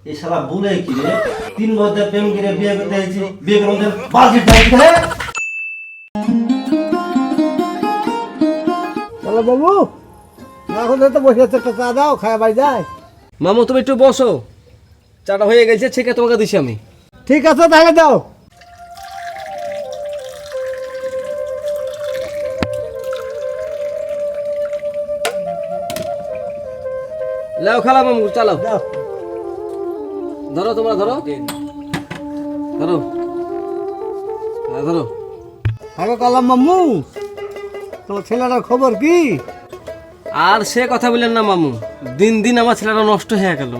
এই শালা বলে কি রে? তিন বছর প্রেম করে বিয়ে করতে হয়েছি বিয়ে করে হ্যাঁ চলো বাবু এখন তো বসে আছে একটা চা দাও খায় বাড়ি যায়। মামু তুমি একটু বসো। চাটা হয়ে গেছে ছেকে তোমাকে দিছি আমি। ঠিক আছে তাহলে দাও। লাও খালা মামু চালাও। দাও। ধরো তোমরা ধরো। ধরো। হ্যাঁ ধরো। আগে কালাম মামু তোমার ছেলেটার খবর কি? আর সে কথা বললেন না মামু। দিন দিন আমার ছেলেটা নষ্ট হয়ে গেল।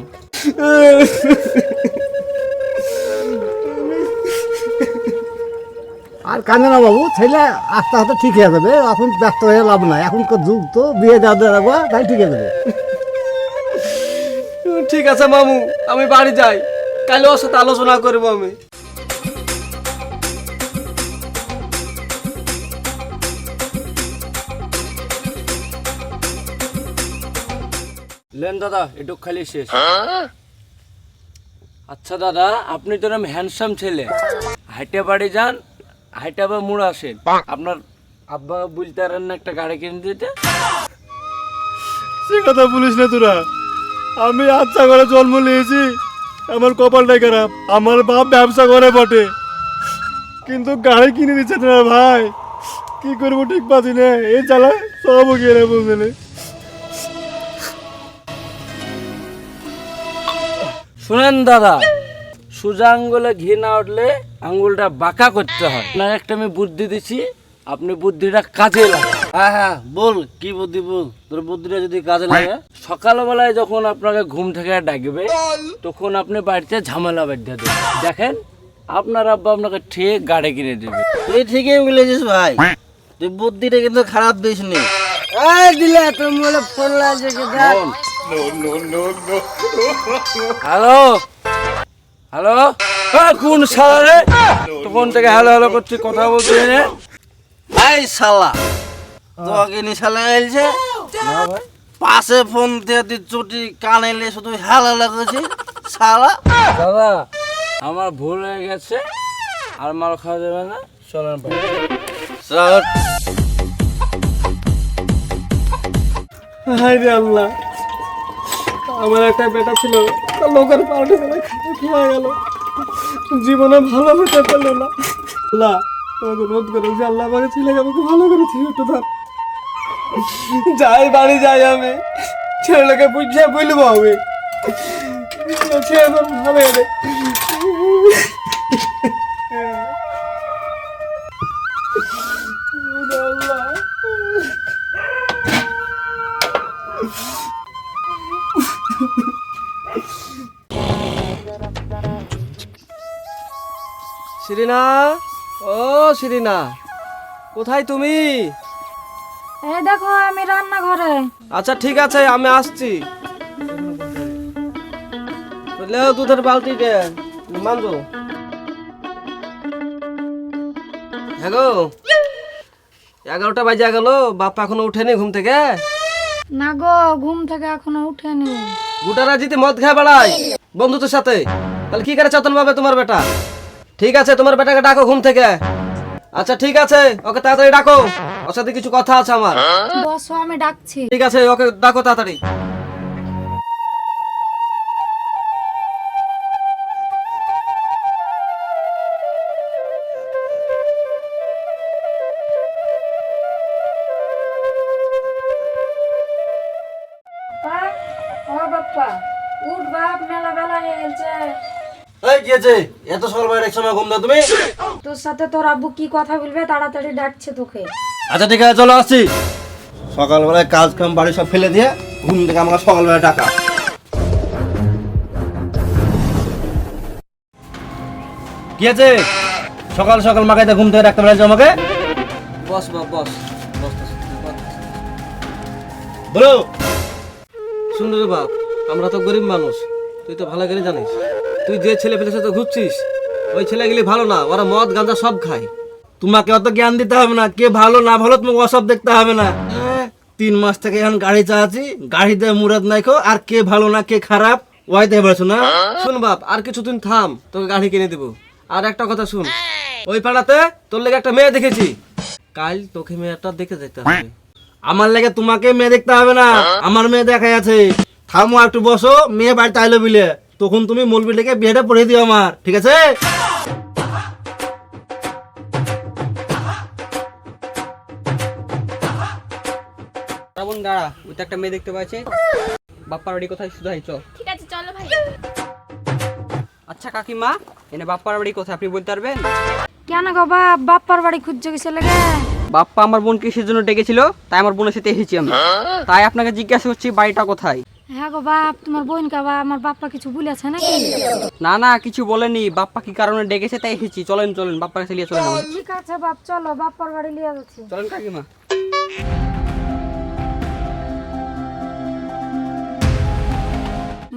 আর কানে না বাবু ছেলে আস্তে আস্তে ঠিক হয়ে যাবে এখন ব্যস্ত হয়ে লাভ নাই। এখনকার যুগ তো বিয়ে দেওয়া দেওয়া তাই ঠিক হয়ে যাবে। ঠিক আছে মামু আমি বাড়ি যাই। কালে ওর সাথে আলোচনা করব আমি। লেন দাদা একটু খালি শেষ। আচ্ছা দাদা আপনি তো এরকম হ্যান্ডসাম ছেলে। হাইটে বাড়ি যান হাইটে আবার মুড় আসেন। আপনার আব্বা বলতে পারেন না একটা গাড়ি কিনে দিতে? সে কথা বলিস না তোরা। আমি আচ্ছা করে জন্ম নিয়েছি। আমার কপালটাই খারাপ। আমার বাপ ব্যবসা করে বটে। কিন্তু গাড়ি কিনে দিচ্ছে না ভাই। কি করব ঠিক পাচ্ছি না। এই চালা সব গিয়ে রে বুঝলে শুনেন দাদা সোজা আঙ্গুলে ঘি না উঠলে আঙ্গুলটা বাঁকা করতে হয়। আপনার একটা আমি বুদ্ধি দিছি আপনি বুদ্ধিটা কাজে লাগান। হ্যাঁ হ্যাঁ বল কি বুদ্ধি বল? তোর বুদ্ধিটা যদি কাজে লাগে। সকালবেলায় যখন আপনাকে ঘুম থেকে ডাকবে তখন আপনি বাড়িতে ঝামেলা বেঁধে দেবেন। দেখেন আপনার আব্বা আপনাকে ঠিক গাড়ি কিনে দেবে। তুই ঠিকই বলেছিস ভাই। তুই বুদ্ধিটা কিন্তু খারাপ দিস নি এই দিলে তোর মোবাইলে ফোন লাগছে কি হ্যালো? হ্যালো? হ্যাঁ কোন সালা রে? তখন থেকে হ্যালো হ্যালো করছি কথা বলছি না। তোকে নি শালা পাশে ফোন দিয়ে তুই চুটি কানেলে শুধু হেলা লাগছে শালা। দাদা আমার ভুল হয়ে গেছে আর মাল খাওয়া যাবে না। চলেন ভাই। হাই রে আল্লাহ। আমার একটা বেটা ছিল লোকের পাল্টে গেলে খেয়ে গেল। জীবনে ভালো হতে পারল না। আল্লাহ তোমাকে রোধ করে যে আল্লাহ আমাকে ছেলেকে আমাকে ভালো করে ছিল একটু ধর। যাই বাড়ি যাই আমি। ছেলেকে বুঝিয়ে বলব আমি। হবে শিরিনা ও শিরিনা কোথায় তুমি? এই দেখো আমি রান্নাঘরে। আচ্ছা ঠিক আছে আমি আসছি। লেও দুধের বালতিটা মানজো। হ্যাঁ গো এগারোটা বাজে গেল বাপ্পা এখনও উঠেনি ঘুম থেকে? না গো ঘুম থেকে এখনও উঠেনি। গোটারা যদি মদ খায় বেড়ায় বন্ধুদের সাথে। তাহলে কি করে চেতন পাবে তোমার বেটা? ঠিক আছে তোমার বেটাকে ডাকো ঘুম থেকে। আচ্ছা ঠিক আছে। ওকে তাড়াতাড়ি ডাকো। ওর সাথে কিছু কথা আছে আমার। বসো আমি ডাকছি। ঠিক আছে ওকে ডাকো তাড়াতাড়ি। বাপ, ও বাপ্পা উঠ বাপ মেলা বেলা হয়ে গেছে। এই এত সকাল বাইরে এক সময় ঘুম দাও তুমি? তোর সাথে তোর আব্বু কি কথা বলবে? তাড়াতাড়ি ডাকছে তোকে। আচ্ছা ঠিক আছে চলো আসছি। সকালবেলায় কাজ কাম বাড়ি সব ফেলে দিয়ে ঘুম থেকে আমাকে সকালবেলায় টাকা কি আছে সকাল সকাল মাকে ঘুম থেকে রাখতে পারছ আমাকে? বস বস বস। বলো। শুন রে বাপ আমরা তো গরিব মানুষ। তুই তো ভালো করে জানিস। তুই যে ছেলে পেলের সাথে ঘুরছিস ওই ছেলেগুলি ভালো না ওরা মদ গাঁজা সব খায়। তোমাকে অত জ্ঞান দিতে হবে না কে ভালো না ভালো তোমাকে অসব দেখতে হবে না। হ্যাঁ, তিন মাস থেকে এখন গাড়ি চালাচ্ছি গাড়িতে মুরাদ নাইকো আর কে ভালো না কে খারাপ ওয়াই দেখে না? শুন বাপ আর কিছুদিন থাম তোকে গাড়ি কিনে দেবো। আর একটা কথা শুন ওই পাড়াতে তোর লেগে একটা মেয়ে দেখেছি। কাল তোকে মেয়েটা দেখে যেতে হবে। আমার লাগে তোমাকে মেয়ে দেখতে হবে না আমার মেয়ে দেখাই আছে। থামো একটু বসো মেয়ে বাড়িতে আইলো বিলে। তখন তুমি মলবি লেগে বিয়েটা পড়িয়ে দিও আমার ঠিক আছে? শ্রাবণ দাঁড়া ওই তো একটা মেয়ে দেখতে পাচ্ছি। বাপ্পার বাড়ি কোথায়? শুধু চ ঠিক আছে চলো ভাই। আচ্ছা কাকিমা এনে বাপ্পার বাড়ি কোথায় আপনি বলতে পারবেন? কেন গো বাপ? বাপ্পার বাড়ি খুঁজছে গেছে লেগে? বাপ্পা আমার বোনকে কিসের জন্য ডেকেছিল তাই আমার বোনের সাথে এসেছি আমি। তাই আপনাকে জিজ্ঞাসা করছি বাড়িটা কোথায়? হ্যাঁ গো বাপ তোমার বোন কা বা আমার বাপ্পা কিছু বলেছে নাকি? না না কিছু বলেনি। বাপ্পা কি কারণে ডেকেছে তাই এসেছি। চলেন চলেন বাপ্পার কাছে নিয়ে চলেন ঠিক আছে বাপ চলো বাপ্পার বাড়ি যাচ্ছি। চলেন কাকিমা।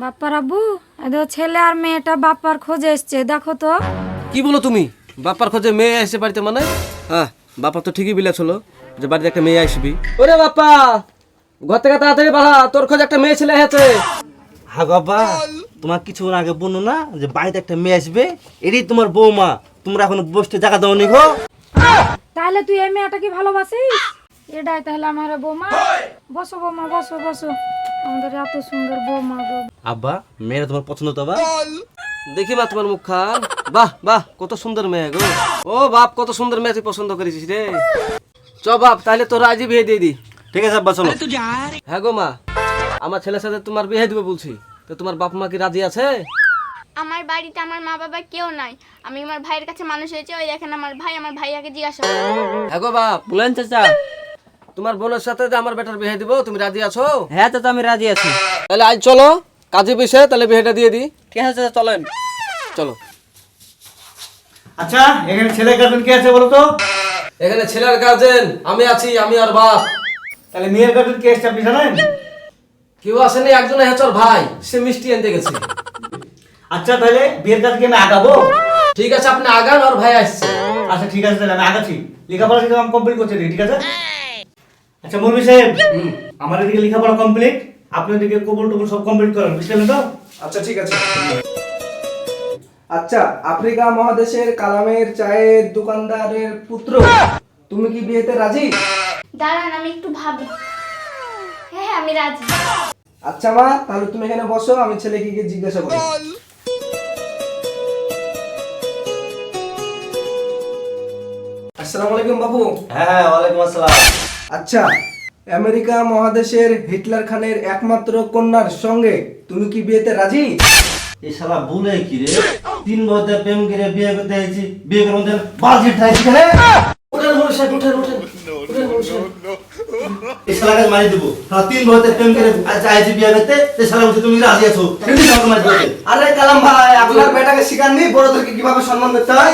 বাপ্পার আব্বু এদের ছেলে আর মেয়েটা বাপ্পার খোঁজে এসছে দেখো তো। কি বলো তুমি? বাপ্পার খোঁজে মেয়ে এসে বাড়িতে মানে? হ্যাঁ বাপ্পা তো ঠিকই বিলেছিল যে বাড়িতে একটা মেয়ে আসবি। ওরে বাপ্পা! ঘর থেকে তাড়াতাড়ি বাড়া তোর খোঁজে একটা মেয়ে ছেলে এসেছে হ্যাঁ বাবা তোমার কিছুক্ষণ আগে বলল না যে বাড়িতে একটা মেয়ে আসবে এরই তোমার বৌমা। তোমরা এখন বসতে জায়গা দাও নি গো। তাহলে তুই এই মেয়েটাকে ভালোবাসিস? এটাই তাহলে আমার বৌমা। বসো বৌমা বসো বসো। আমাদের এত সুন্দর বৌমা গো। আব্বা মেয়েরা তোমার পছন্দ তো বা দেখি মা তোমার মুখখান বাহ বাহ কত সুন্দর মেয়ে গো। ও বাপ কত সুন্দর মেয়ে তুই পছন্দ করেছিস রে। চ বাপ তাহলে তোর আজই বিয়ে দিয়ে দি। ঠিক আছে আব্বা চলো। হ্যাঁ গো মা আমার ছেলের সাথে তোমার বিয়ে দিবে বলছি। তো তোমার বাপ মা কি রাজি আছে? আমার বাড়িতে আমার মা বাবা কেউ নাই। আমি আমার ভাইয়ের কাছে মানুষ হয়েছে ওই দেখেন আমার ভাই আমার ভাইয়াকে জিজ্ঞাসা হ্যাঁ গো বাপ বলেন চাচা। তোমার বোনের সাথে যে আমার বেটার বিয়ে দিব তুমি রাজি আছো? হ্যাঁ চাচা আমি রাজি আছি। তাহলে আজ চলো কাজে বিষয়ে তাহলে বিয়েটা দিয়ে দিই। ঠিক আছে চাচা চলেন। চলো। আচ্ছা এখানে ছেলে গার্জেন কে আছে বলো তো? এখানে ছেলের গার্জেন আমি আছি আমি আর বাপ। তাহলে মেয়ের গার্জেন কে এসছে আপনি জানেন? কেউ আসেনি একজন হেচর ভাই সে মিষ্টি আনতে গেছে। আচ্ছা তাহলে বিয়ের কাজ কি আমি আগাবো? ঠিক আছে আপনি আগান আর ভাই আসছে। আচ্ছা ঠিক আছে তাহলে আমি আগাচ্ছি। লেখাপড়া কিন্তু আমি কমপ্লিট করছি ঠিক আছে? আচ্ছা মুরবি সাহেব আমার এদিকে লেখাপড়া কমপ্লিট আপনি ওদিকে কবুল টবুল সব কমপ্লিট করেন বুঝলেন তো? আচ্ছা ঠিক আছে। আচ্ছা আফ্রিকা মহাদেশের কালামের চায়ের দোকানদারের পুত্র তুমি কি বিয়েতে রাজি? দাঁড়ান আমি একটু ভাবি। হ্যাঁ হ্যাঁ আমি রাজি। আচ্ছা মা তাহলে তুমি এখানে বসো আমি ছেলেকে গিয়ে জিজ্ঞাসা করি। আসসালামু আলাইকুম বাবু। হ্যাঁ হ্যাঁ ওয়ালাইকুম আসসালাম। আচ্ছা আমেরিকা মহাদেশের হিটলার খানের একমাত্র কন্যার সঙ্গে তুমি কি বিয়েতে রাজি? এই শালা ভুলে কি রে? তিন বছর প্রেম করে বিয়ে করতে হয়েছি বিয়ে করে মধ্যে বালজি ঠাইছি কেন? উঠেন মনে সাহেব এই শালাকে মারি দেবো। শালা তিন বছর প্রেম করে চাইছি বিয়ে করতে এই শালা বলছে তুমি রাজি আছো। সেদিন আমাকে মারি দেবে আরে কালাম ভাই আপনার বেটাকে শিখাননি বড়দেরকে কীভাবে সম্মান করতে হয়?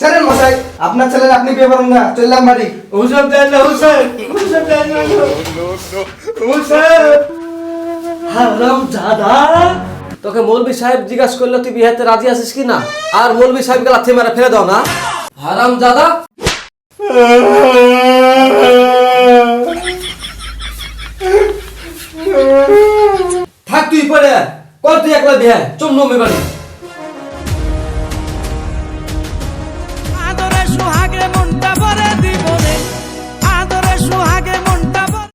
ছেড়েন মশাই আপনার ছেলের আপনি বিয়ে করেন না চললাম বাড়ি। হুসেন দেন না হুসেন। হুসেন দেন না হুসেন। হারাম দাদা তোকে মৌলবি সাহেব জিজ্ঞাসা করল তুই বিয়েতে রাজি আছিস কি না? আর মৌলবি সাহেব গেলা থেমারা ফেলে দাও না। হারাম দাদা থাক তুই পরে কর তুই একলা বিয়ে চল নমে বাড়ি